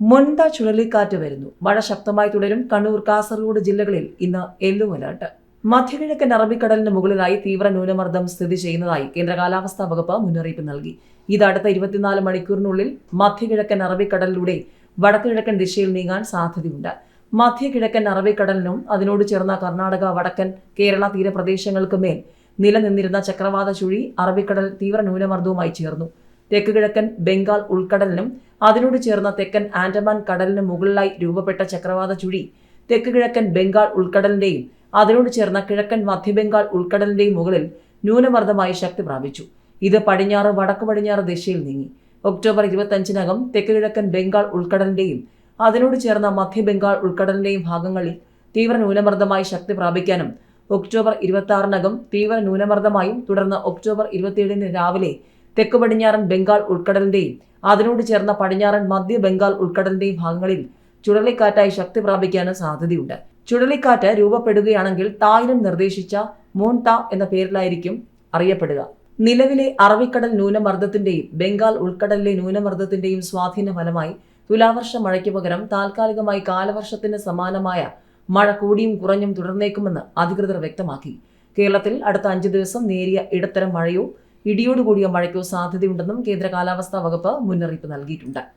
മൊൻത ചുഴലിക്കാറ്റ് വരുന്നു. മഴ ശക്തമായി തുടരും. കണ്ണൂർ കാസർഗോഡ് ജില്ലകളിൽ ഇന്ന് യെല്ലോ അലർട്ട് മധ്യകിഴക്കൻ അറബിക്കടലിന് മുകളിലായി തീവ്ര ന്യൂനമർദ്ദം സ്ഥിതി ചെയ്യുന്നതായി കേന്ദ്ര കാലാവസ്ഥാ വകുപ്പ് മുന്നറിയിപ്പ് നൽകി. ഇത് അടുത്ത ഇരുപത്തിനാല് മണിക്കൂറിനുള്ളിൽ മധ്യകിഴക്കൻ അറബിക്കടലിലൂടെ വടക്കുകിഴക്കൻ ദിശയിൽ നീങ്ങാൻ സാധ്യതയുണ്ട്. മധ്യകിഴക്കൻ അറബിക്കടലിനും അതിനോട് ചേർന്ന കർണാടക വടക്കൻ കേരള തീരപ്രദേശങ്ങൾക്കുമേൽ നിലനിന്നിരുന്ന ചക്രവാത ചുഴി അറബിക്കടൽ തീവ്ര ന്യൂനമർദ്ദവുമായി ചേർന്നു. തെക്ക് കിഴക്കൻ ബംഗാൾ ഉൾക്കടലിനും അതിനോട് ചേർന്ന തെക്കൻ ആൻഡമാൻ കടലിന് മുകളിലായി രൂപപ്പെട്ട ചക്രവാത ചുഴി തെക്ക് കിഴക്കൻ ബംഗാൾ ഉൾക്കടലിന്റെയും അതിനോട് ചേർന്ന കിഴക്കൻ മധ്യബംഗാൾ ഉൾക്കടലിന്റെയും മുകളിൽ ന്യൂനമർദ്ദമായി ശക്തി പ്രാപിച്ചു. ഇത് പടിഞ്ഞാറ് വടക്ക് പടിഞ്ഞാറ് ദിശയിൽ നീങ്ങി. ഒക്ടോബർ ഇരുപത്തഞ്ചിനകം തെക്ക് കിഴക്കൻ ബംഗാൾ ഉൾക്കടലിന്റെയും അതിനോട് ചേർന്ന മധ്യബംഗാൾ ഉൾക്കടലിന്റെയും ഭാഗങ്ങളിൽ തീവ്ര ന്യൂനമർദ്ദമായി ശക്തി പ്രാപിക്കാനും ഒക്ടോബർ ഇരുപത്തി ആറിനകം തീവ്ര ന്യൂനമർദ്ദമായും തുടർന്ന് ഒക്ടോബർ ഇരുപത്തിയേഴിന് രാവിലെ തെക്ക് പടിഞ്ഞാറൻ ബംഗാൾ ഉൾക്കടലിന്റെയും അതിനോട് ചേർന്ന പടിഞ്ഞാറൻ മധ്യ ബംഗാൾ ഉൾക്കടലിന്റെയും ഭാഗങ്ങളിൽ ചുഴലിക്കാറ്റായി ശക്തി പ്രാപിക്കാനും സാധ്യതയുണ്ട്. ചുഴലിക്കാറ്റ് രൂപപ്പെടുകയാണെങ്കിൽ തായ്ലൻഡ് നിർദ്ദേശിച്ച മോൺത എന്ന പേരിലായിരിക്കും അറിയപ്പെടുക. നിലവിലെ അറബിക്കടൽ ന്യൂനമർദ്ദത്തിന്റെയും ബംഗാൾ ഉൾക്കടലിലെ ന്യൂനമർദ്ദത്തിന്റെയും സ്വാധീന ഫലമായി തുലാവർഷ മഴയ്ക്ക് പകരം താൽക്കാലികമായി കാലവർഷത്തിന് സമാനമായ മഴ കൂടിയും കുറഞ്ഞും തുടർന്നേക്കുമെന്ന് അധികൃതർ വ്യക്തമാക്കി. കേരളത്തിൽ അടുത്ത അഞ്ച് ദിവസം നേരിയ ഇടത്തരം മഴയോ ഇടിയോടുകൂടിയ മഴയ്ക്കോ സാധ്യതയുണ്ടെന്നും കേന്ദ്ര കാലാവസ്ഥാ വകുപ്പ് മുന്നറിയിപ്പ് നൽകിയിട്ടുണ്ട്.